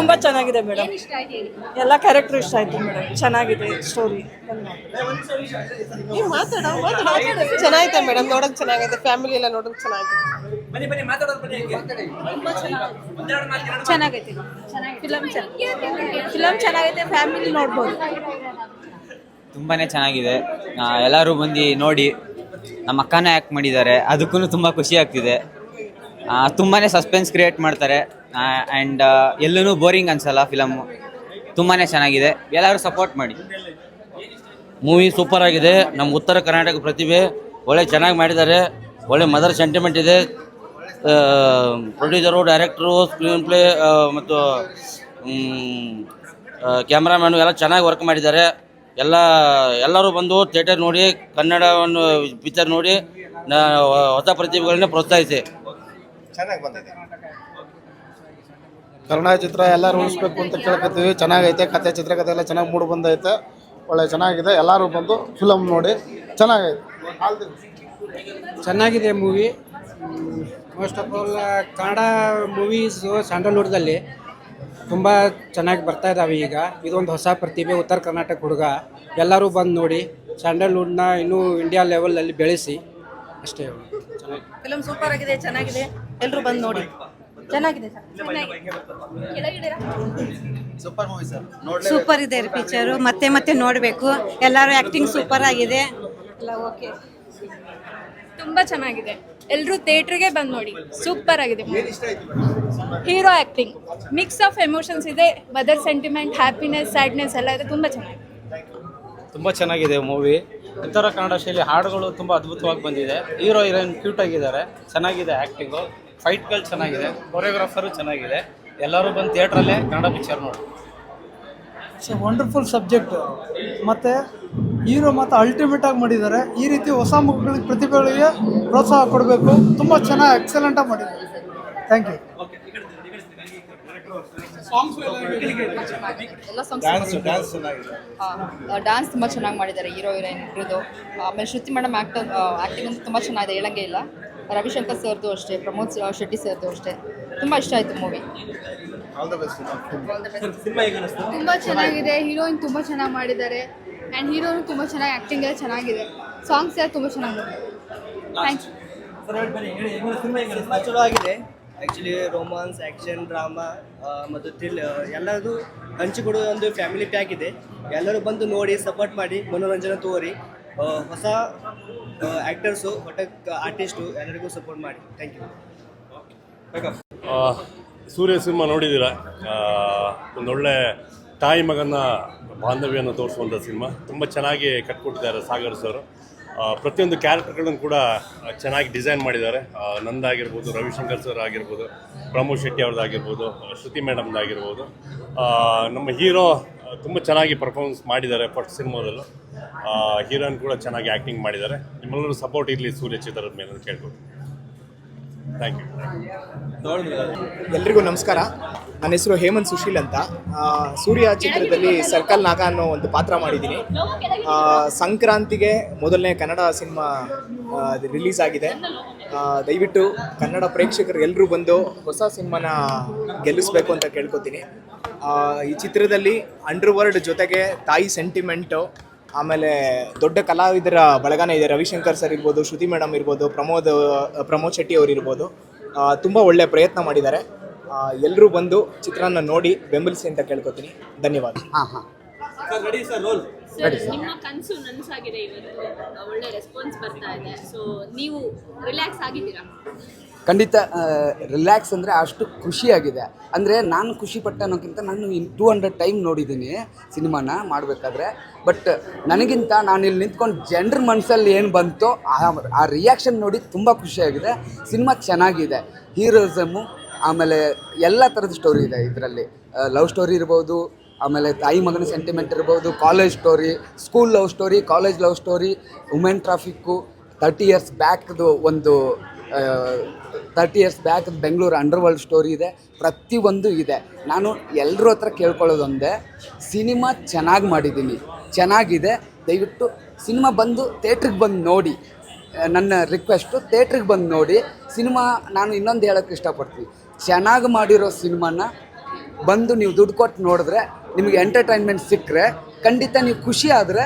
ತುಂಬಾ ಚೆನ್ನಾಗಿದೆ ಮೇಡಮ್. ಎಲ್ಲ ಕ್ಯಾರೆಕ್ಟರ್ ಇಷ್ಟ ಆಯ್ತು ಮೇಡಮ್. ಚೆನ್ನಾಗಿದೆ ಸ್ಟೋರಿ ಚೆನ್ನಾಗಿದೆ ಮೇಡಮ್ ನೋಡಕ್ ಚೆನ್ನಾಗಿದೆ ಫ್ಯಾಮಿಲಿ ಎಲ್ಲ ನೋಡಕ್ ಚೆನ್ನಾಗಿದೆ. ಚೆನ್ನಾಗೈತೆ. ಫಿಲಮ್ ಫಿಲಮ್ ಚೆನ್ನಾಗೈತೆ ಫ್ಯಾಮಿಲಿ ನೋಡ್ಬೋದು. ತುಂಬಾನೇ ಚೆನ್ನಾಗಿದೆ. ಎಲ್ಲರೂ ಬಂದು ನೋಡಿ ನಮ್ಮ ಅಕ್ಕನ ಆ್ಯಕ್ಟ್ ಮಾಡಿದ್ದಾರೆ. ಅದಕ್ಕೂ ತುಂಬ ಖುಷಿ ಆಗ್ತಿದೆ. ತುಂಬಾನೇ ಸಸ್ಪೆನ್ಸ್ ಕ್ರಿಯೇಟ್ ಮಾಡ್ತಾರೆ. ಆ್ಯಂಡ್ ಎಲ್ಲೂ ಬೋರಿಂಗ್ ಅನ್ಸಲ್ಲ ಫಿಲಮ್ಮು ತುಂಬಾ ಚೆನ್ನಾಗಿದೆ. ಎಲ್ಲರೂ ಸಪೋರ್ಟ್ ಮಾಡಿ. ಮೂವಿ ಸೂಪರ್ ಆಗಿದೆ. ನಮ್ಮ ಉತ್ತರ ಕರ್ನಾಟಕ ಪ್ರತಿಭೆ ಒಳ್ಳೆ ಚೆನ್ನಾಗಿ ಮಾಡಿದ್ದಾರೆ. ಒಳ್ಳೆ ಮದರ್ ಸೆಂಟಿಮೆಂಟ್ ಇದೆ. ಪ್ರೊಡ್ಯೂಸರು ಡೈರೆಕ್ಟ್ರು ಸ್ಕ್ರೀನ್ ಪ್ಲೇ ಮತ್ತು ಕ್ಯಾಮ್ರಾಮ್ಯಾನು ಎಲ್ಲ ಚೆನ್ನಾಗಿ ವರ್ಕ್ ಮಾಡಿದ್ದಾರೆ. ಎಲ್ಲ ಎಲ್ಲರೂ ಬಂದು ಥಿಯೇಟರ್ ನೋಡಿ ಕನ್ನಡವನ್ನು ಪಿಕ್ಚರ್ ನೋಡಿ ಹೊಸ ಪ್ರತಿಭೆಗಳನ್ನ ಪ್ರೋತ್ಸಾಹಿಸಿ. ಕನ್ನಡ ಚಿತ್ರ ಎಲ್ಲರೂ ಉಳಿಸ್ಬೇಕು ಅಂತ ಕೇಳ್ಕೊತೀವಿ. ಚೆನ್ನಾಗೈತೆ ಕತೆ ಚಿತ್ರಕಥೆ ಎಲ್ಲ ಚೆನ್ನಾಗಿ ಮೂಡಿ ಬಂದೈತೆ. ಒಳ್ಳೆ ಚೆನ್ನಾಗಿದೆ. ಎಲ್ಲರೂ ಬಂದು ಫಿಲಮ್ ನೋಡಿ ಚೆನ್ನಾಗೈತೆ. ಚೆನ್ನಾಗಿದೆ movie most of all Kannada movies ಸ್ಯಾಂಡಲ್ವುಡ್ದಲ್ಲಿ ತುಂಬ ಚೆನ್ನಾಗಿ ಬರ್ತಾ ಇದ್ದಾವೆ ಈಗ. ಇದೊಂದು ಹೊಸ ಪ್ರತಿಭೆ ಉತ್ತರ ಕರ್ನಾಟಕ ಹುಡುಗ. ಎಲ್ಲರೂ ಬಂದು ನೋಡಿ ಸ್ಯಾಂಡಲ್ವುಡ್ನ ಇನ್ನೂ ಇಂಡಿಯಾ ಲೆವೆಲಲ್ಲಿ ಬೆಳೆಸಿ. ಅಷ್ಟೇ. ಚೆನ್ನಾಗಿ ಫಿಲಮ್ ಸೂಪರ್ ಆಗಿದೆ ಚೆನ್ನಾಗಿದೆ. ಎಲ್ಲರೂ ಬಂದು ನೋಡಿ. ಚೆನ್ನಾಗಿದೆ ಸೂಪರ್ ಇದೆ ಪಿಕ್ಚರು ಮತ್ತೆ ಮತ್ತೆ ನೋಡಬೇಕು. ಎಲ್ಲರೂ ಆ್ಯಕ್ಟಿಂಗ್ ಸೂಪರ್ ಆಗಿದೆ. ಎಲ್ಲ ಓಕೆ ತುಂಬಾ ಚೆನ್ನಾಗಿದೆ. ಎಲ್ಲರೂ ಥಿಯೇಟ್ರಿಗೆ ಬಂದು ನೋಡಿ. ಸೂಪರ್ ಆಗಿದೆ hero acting mix of emotions ಇದೆ. ಮದರ್ ಸೆಂಟಿಮೆಂಟ್ ಹ್ಯಾಪಿನೆಸ್ ಸ್ಯಾಡ್ನೆಸ್ ಎಲ್ಲ ಇದೆ. ತುಂಬ ಚೆನ್ನಾಗಿದೆ. ತುಂಬ ಚೆನ್ನಾಗಿದೆ ಮೂವಿ ಉತ್ತರ ಕನ್ನಡ ಶೈಲಿ ಹಾಡುಗಳು ತುಂಬ ಅದ್ಭುತವಾಗಿ ಬಂದಿದೆ. ಹೀರೋ ಹೀರೋಯಿನ್ ಕ್ಯೂಟ್ ಆಗಿದ್ದಾರೆ. ಚೆನ್ನಾಗಿದೆ ಆ್ಯಕ್ಟಿಂಗು ಫೈಟ್ಗಳು ಚೆನ್ನಾಗಿದೆ ಕೊರಿಯೋಗ್ರಾಫರು ಚೆನ್ನಾಗಿದೆ. ಎಲ್ಲರೂ ಬಂದು ಥಿಯೇಟ್ರಲ್ಲೇ ಕನ್ನಡ ಪಿಕ್ಚರ್ ನೋಡಿ. ಸೊ ವಂಡರ್ಫುಲ್ ಸಬ್ಜೆಕ್ಟ್ ಮತ್ತು ಹೀರೋ ಮತ್ತು ಅಲ್ಟಿಮೇಟ್ ಆಗಿ ಮಾಡಿದ್ದಾರೆ. ಈ ರೀತಿ ಹೊಸ ಮಕ್ಕಳಿಗೆ ಪ್ರತಿಭೆಗಳಿಗೆ ಪ್ರೋತ್ಸಾಹ ಕೊಡಬೇಕು. ತುಂಬ ಚೆನ್ನಾಗಿ ಎಕ್ಸಲೆಂಟಾಗಿ ಮಾಡಿದ್ದಾರೆ. ಥ್ಯಾಂಕ್ ಯು ಎಲ್ಲ ಸಾಂಗ್ಸ್ ಡ್ಯಾನ್ಸ್ ತುಂಬ ಚೆನ್ನಾಗಿ ಮಾಡಿದ್ದಾರೆ. ಹೀರೋ ಹೀರೋಯಿನ್ ಇಬ್ಬರದು ಆಮೇಲೆ ಶ್ರುತಿ ಮೇಡಮ್ ಆ್ಯಕ್ಟರ್ ಆ್ಯಕ್ಟಿಂಗ್ ತುಂಬ ಚೆನ್ನಾಗಿದೆ. ಹೇಳಂಗೆ ಇಲ್ಲ. ರವಿಶಂಕರ್ ಸರ್ದು ಅಷ್ಟೇ ಪ್ರಮೋದ್ ಶೆಟ್ಟಿ ಸರ್ದು ಅಷ್ಟೇ. ತುಂಬ ಇಷ್ಟ ಆಯಿತು ಮೂವಿ ತುಂಬ ಚೆನ್ನಾಗಿದೆ ಹೀರೋಯಿನ್ ತುಂಬ ಚೆನ್ನಾಗಿ ಮಾಡಿದ್ದಾರೆ. ಆ್ಯಂಡ್ ಹೀರೋನು ತುಂಬ ಚೆನ್ನಾಗಿ ಆ್ಯಕ್ಟಿಂಗ್ ಎಲ್ಲ ಚೆನ್ನಾಗಿದೆ. ಸಾಂಗ್ಸ್ ಎಲ್ಲ ತುಂಬ ಚೆನ್ನಾಗಿದೆ ಥ್ಯಾಂಕ್ ಯು ಚಲೋ ಆಗಿದೆ. ಆ್ಯಕ್ಚುಲಿ ರೋಮಾನ್ಸ್ ಆ್ಯಕ್ಷನ್ ಡ್ರಾಮಾ ಮತ್ತು ಥ್ರಿಲ್ ಎಲ್ಲರದು ಹಂಚಿಕೊಡುವ ಒಂದು ಫ್ಯಾಮಿಲಿ ಪ್ಯಾಕ್ ಇದೆ. ಎಲ್ಲರೂ ಬಂದು ನೋಡಿ ಸಪೋರ್ಟ್ ಮಾಡಿ ಮನೋರಂಜನೆ ತೋರಿ. ಹೊಸ ಆ್ಯಕ್ಟರ್ಸು ಹೊಸ ಆರ್ಟಿಸ್ಟು ಎಲ್ಲರಿಗೂ ಸಪೋರ್ಟ್ ಮಾಡಿ. ಥ್ಯಾಂಕ್ ಯು ಸೂರ್ಯ ಸಿನಿಮಾ ನೋಡಿದ್ದೀರ? ಒಂದೊಳ್ಳೆ ತಾಯಿ ಮಗನ ಬಾಂಧವ್ಯವನ್ನು ತೋರಿಸುವಂಥ ಸಿನಿಮಾ. ತುಂಬ ಚೆನ್ನಾಗಿ ಕಟ್ಕೊಟ್ಟಿದ್ದಾರೆ ಸಾಗರ್ ಸರ್ ಪ್ರತಿಯೊಂದು ಕ್ಯಾರೆಕ್ಟರ್ಗಳನ್ನು ಕೂಡ ಚೆನ್ನಾಗಿ ಡಿಸೈನ್ ಮಾಡಿದ್ದಾರೆ. ನಂದಾಗಿರ್ಬೋದು, ರವಿಶಂಕರ್ ಸರ್ ಆಗಿರ್ಬೋದು, ಪ್ರಮೋದ್ ಶೆಟ್ಟಿ ಅವ್ರದ್ದಾಗಿರ್ಬೋದು, ಶ್ರುತಿ ಮೇಡಮ್ದಾಗಿರ್ಬೋದು ನಮ್ಮ ಹೀರೋ ತುಂಬ ಚೆನ್ನಾಗಿ ಪರ್ಫಾರ್ಮೆನ್ಸ್ ಮಾಡಿದ್ದಾರೆ ಫಸ್ಟ್ ಸಿನಿಮಾದಲ್ಲೂ. ಹೀರೋಯಿನ್ ಕೂಡ ಚೆನ್ನಾಗಿ ಆ್ಯಕ್ಟಿಂಗ್ ಮಾಡಿದ್ದಾರೆ. ನಿಮ್ಮೆಲ್ಲರೂ ಸಪೋರ್ಟ್ ಇರಲಿ ಸೂರ್ಯ ಚಿತ್ರದ ಮೇಲೆ ಅಂತ ಕೇಳ್ಬೋದು ಥ್ಯಾಂಕ್ ಯು ಎಲ್ರಿಗೂ ನಮಸ್ಕಾರ. ನನ್ನ ಹೆಸರು ಹೇಮಂತ್ ಸುಶೀಲ್ ಅಂತ. ಸೂರ್ಯ ಚಿತ್ರದಲ್ಲಿ ಸರ್ಕಲ್ ನಾಗ ಅನ್ನೋ ಒಂದು ಪಾತ್ರ ಮಾಡಿದ್ದೀನಿ. ಸಂಕ್ರಾಂತಿಗೆ ಮೊದಲನೇ ಕನ್ನಡ ಸಿನಿಮಾ ರಿಲೀಸ್ ಆಗಿದೆ. ದಯವಿಟ್ಟು ಕನ್ನಡ ಪ್ರೇಕ್ಷಕರು ಎಲ್ಲರೂ ಬಂದು ಹೊಸ ಸಿನಿಮಾನ ಗೆಲ್ಲಿಸ್ಬೇಕು ಅಂತ ಕೇಳ್ಕೊತೀನಿ. ಈ ಚಿತ್ರದಲ್ಲಿ ಅಂಡರ್ ವರ್ಲ್ಡ್ ಜೊತೆಗೆ ತಾಯಿ ಸೆಂಟಿಮೆಂಟು ಆಮೇಲೆ ದೊಡ್ಡ ಕಲಾವಿದರ ಬಳಗನೇ ಇದೆ. ರವಿಶಂಕರ್ ಸರ್ ಇರ್ಬೋದು ಶ್ರುತಿ ಮೇಡಮ್ ಇರ್ಬೋದು ಪ್ರಮೋದ್ ಪ್ರಮೋದ್ ಶೆಟ್ಟಿ ಅವರು ಇರ್ಬೋದು. ತುಂಬ ಒಳ್ಳೆ ಪ್ರಯತ್ನ ಮಾಡಿದ್ದಾರೆ. ಎಲ್ಲರೂ ಬಂದು ಚಿತ್ರಾನ್ನ ನೋಡಿ ಬೆಂಬಲಿಸಿ ಅಂತ ಕೇಳ್ಕೊತೀನಿ. ಧನ್ಯವಾದ. ಹಾಂ ಹಾಂ. ನಿಮ್ಮ ಕನಸು ನನಸಾಗಿದೆ ಇವತ್ತು ಒಳ್ಳೆ ರೆಸ್ಪಾನ್ಸ್ ಬರ್ತಾ ಇದೆ. ಸೊ ನೀವು ರಿಲ್ಯಾಕ್ಸ್ ಆಗಿದ್ದೀರಾ? ಖಂಡಿತ ರಿಲ್ಯಾಕ್ಸ್ ಅಂದರೆ ಅಷ್ಟು ಖುಷಿಯಾಗಿದೆ. ಅಂದರೆ ನಾನು ಖುಷಿ ಪಟ್ಟೆ ಅನ್ನೋಕ್ಕಿಂತ ನಾನು ಟೂ ಹಂಡ್ರೆಡ್ ಟೈಮ್ ನೋಡಿದ್ದೀನಿ ಸಿನಿಮಾನ ಮಾಡಬೇಕಾದ್ರೆ. ಬಟ್ ನನಗಿಂತ ನಾನು ಇಲ್ಲಿ ನಿಂತ್ಕೊಂಡು ಜನರ ಮನಸ್ಸಲ್ಲಿ ಏನು ಬಂತೋ ಆ- ರಿಯಾಕ್ಷನ್ ನೋಡಿ ತುಂಬ ಖುಷಿಯಾಗಿದೆ. ಸಿನಿಮಾ ಚೆನ್ನಾಗಿದೆ. ಹೀರೋಸಮ್ಮು ಆಮೇಲೆ ಎಲ್ಲ ಥರದ ಸ್ಟೋರಿ ಇದೆ ಇದರಲ್ಲಿ. ಲವ್ ಸ್ಟೋರಿ ಇರ್ಬೋದು, ಆಮೇಲೆ ತಾಯಿ ಮಗನ ಸೆಂಟಿಮೆಂಟ್ ಇರ್ಬೋದು college story school love story college love story women traffic thirty years ಬ್ಯಾಕ್ದು ಒಂದು thirty years back Bengaluru underworld story ಇದೆ. ಪ್ರತಿಯೊಂದು ಇದೆ. ನಾನು ಎಲ್ಲರ ಹತ್ರ ಕೇಳ್ಕೊಳ್ಳೋದೊಂದೇ, ಸಿನಿಮಾ ಚೆನ್ನಾಗಿ ಮಾಡಿದ್ದೀನಿ. ಚೆನ್ನಾಗಿದೆ. ದಯವಿಟ್ಟು ಸಿನಿಮಾ ಬಂದು ಥೇಟ್ರಿಗೆ ಬಂದು ನೋಡಿ. ನನ್ನ ರಿಕ್ವೆಸ್ಟು ಥೇಟ್ರಿಗೆ ಬಂದು ನೋಡಿ. ಸಿನಿಮಾ ನಾನು ಇನ್ನೊಂದು ಹೇಳೋಕ್ಕೆ ಇಷ್ಟಪಡ್ತೀನಿ. ಚೆನ್ನಾಗಿ ಮಾಡಿರೋ ಸಿನಿಮಾನ ಬಂದು ನೀವು ದುಡ್ಡು ಕೊಟ್ಟು ನೋಡಿದ್ರೆ ನಿಮಗೆ ಎಂಟರ್ಟೈನ್ಮೆಂಟ್ ಸಿಕ್ಕರೆ, ಖಂಡಿತ ನೀವು ಖುಷಿ ಆದರೆ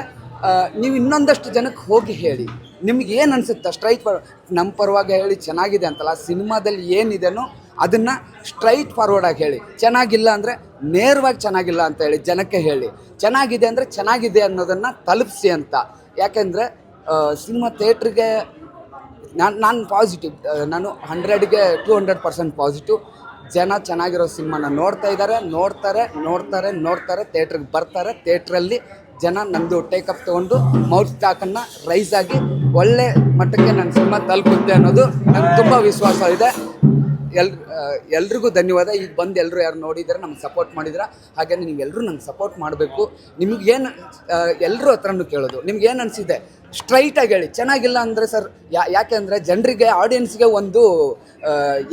ನೀವು ಇನ್ನೊಂದಷ್ಟು ಜನಕ್ಕೆ ಹೋಗಿ ಹೇಳಿ. ನಿಮ್ಗೆ ಏನು ಅನಿಸುತ್ತೆ? ಸ್ಟ್ರೈಟ್ ಫಾರ್ ನಮ್ಮ ಪರವಾಗಿ ಹೇಳಿ ಚೆನ್ನಾಗಿದೆ ಅಂತಲ್ಲ, ಸಿನಿಮಾದಲ್ಲಿ ಏನಿದೆನೋ ಅದನ್ನು ಸ್ಟ್ರೈಟ್ ಫಾರ್ವರ್ಡಾಗಿ ಹೇಳಿ. ಚೆನ್ನಾಗಿಲ್ಲ ಅಂದರೆ ನೇರವಾಗಿ ಚೆನ್ನಾಗಿಲ್ಲ ಅಂತ ಹೇಳಿ ಜನಕ್ಕೆ ಹೇಳಿ. ಚೆನ್ನಾಗಿದೆ ಅಂದರೆ ಚೆನ್ನಾಗಿದೆ ಅನ್ನೋದನ್ನು ತಲುಪಿಸಿ ಅಂತ. ಯಾಕೆಂದರೆ ಸಿನಿಮಾ ಥಿಯೇಟ್ರಿಗೆ ನಾನು ನಾನು ಪಾಸಿಟಿವ್ ನಾನು ಹಂಡ್ರೆಡ್ಗೆ ಟೂ ಹಂಡ್ರೆಡ್ ಪರ್ಸೆಂಟ್ ಪಾಸಿಟಿವ್ ಜನ ಚೆನ್ನಾಗಿರೋ ಸಿನಿಮಾನ ನೋಡ್ತಾ ಇದ್ದಾರೆ ನೋಡ್ತಾರೆ ನೋಡ್ತಾರೆ ನೋಡ್ತಾರೆ, ಥಿಯೇಟ್ರಿಗೆ ಬರ್ತಾರೆ, ಥಿಯೇಟ್ರಲ್ಲಿ ಜನ ನಂದು ಟೇಕಪ್ ತಗೊಂಡು ಮೌತ್ ಟಾಕನ್ನು ರೈಸ್ ಆಗಿ ಒಳ್ಳೆ ಮಟ್ಟಕ್ಕೆ ನನ್ನ ಸಿನಿಮಾ ತಲುಪುತ್ತೆ ಅನ್ನೋದು ನನಗೆ ತುಂಬ ವಿಶ್ವಾಸ ಇದೆ. ಎಲ್ ಎಲ್ರಿಗೂ ಧನ್ಯವಾದ. ಈಗ ಬಂದು ಎಲ್ಲರೂ ಯಾರು ನೋಡಿದ್ರೆ ನಮ್ಗೆ ಸಪೋರ್ಟ್ ಮಾಡಿದ್ರೆ ಹಾಗೆ ನೀವೆಲ್ಲರೂ ನಂಗೆ ಸಪೋರ್ಟ್ ಮಾಡಬೇಕು. ನಿಮಗೇನು ಎಲ್ಲರೂ ಹತ್ರನೂ ಕೇಳೋದು. ನಿಮ್ಗೆ ಏನು ಅನಿಸಿದೆ? ಸ್ಟ್ರೈಟಾಗಿ ಹೇಳಿ. ಚೆನ್ನಾಗಿಲ್ಲ ಅಂದರೆ ಸರ್, ಯಾ, ಯಾಕೆ ಅಂದರೆ ಜನರಿಗೆ ಆಡಿಯನ್ಸ್ಗೆ ಒಂದು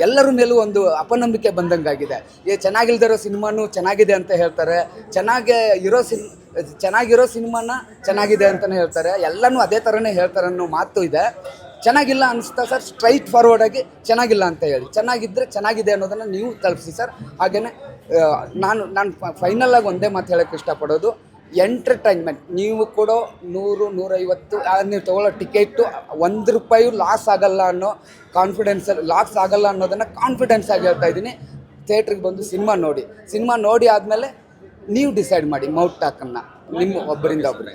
ಎಲ್ಲರ ಮೇಲೂ ಒಂದು ಅಪನಂಬಿಕೆ ಬಂದಂಗಾಗಿದೆ. ಏ, ಚೆನ್ನಾಗಿಲ್ದಿರೋ ಸಿನಿಮಾನು ಚೆನ್ನಾಗಿದೆ ಅಂತ ಹೇಳ್ತಾರೆ. ಚೆನ್ನಾಗೆ ಇರೋ ಸಿನ್, ಚೆನ್ನಾಗಿರೋ ಸಿನಿಮಾನ ಚೆನ್ನಾಗಿದೆ ಅಂತಲೇ ಹೇಳ್ತಾರೆ. ಎಲ್ಲನೂ ಅದೇ ಥರನೇ ಹೇಳ್ತಾರೆ ಅನ್ನೋ ಮಾತು ಇದೆ. ಚೆನ್ನಾಗಿಲ್ಲ ಅನಿಸ್ತಾ ಸರ್? ಸ್ಟ್ರೈಟ್ ಫಾರ್ವರ್ಡಾಗಿ ಚೆನ್ನಾಗಿಲ್ಲ ಅಂತ ಹೇಳಿ. ಚೆನ್ನಾಗಿದ್ದರೆ ಚೆನ್ನಾಗಿದೆ ಅನ್ನೋದನ್ನು ನೀವು ತಲುಪಿಸಿ ಸರ್. ಹಾಗೆಯೇ ನಾನು ನಾನು ಫೈನಲಾಗಿ ಒಂದೇ ಮಾತು ಹೇಳೋಕ್ಕೆ ಇಷ್ಟಪಡೋದು ಎಂಟರ್ಟೈನ್ಮೆಂಟ್ ನೀವು ಕೊಡೋ ನೂರು, ನೂರೈವತ್ತು ನೀವು ತೊಗೊಳ್ಳೋ ಟಿಕೆಟು ಒಂದು ರೂಪಾಯಿ ಲಾಸ್ ಆಗಲ್ಲ ಅನ್ನೋ ಕಾನ್ಫಿಡೆನ್ಸಲ್ಲಿ ಲಾಸ್ ಆಗಲ್ಲ ಅನ್ನೋದನ್ನು ಕಾನ್ಫಿಡೆನ್ಸ್ ಆಗಿ ಹೇಳ್ತಾ ಇದ್ದೀನಿ. ಥಿಯೇಟ್ರಿಗೆ ಬಂದು ಸಿನಿಮಾ ನೋಡಿ. ಸಿನಿಮಾ ನೋಡಿ ಆದಮೇಲೆ ನೀವು ಡಿಸೈಡ್ ಮಾಡಿ, ಮೌಟ್ ಟಾಕನ್ನು ನಿಮ್ಮ ಒಬ್ಬರಿಂದ ಒಬ್ಬರಿಗೆ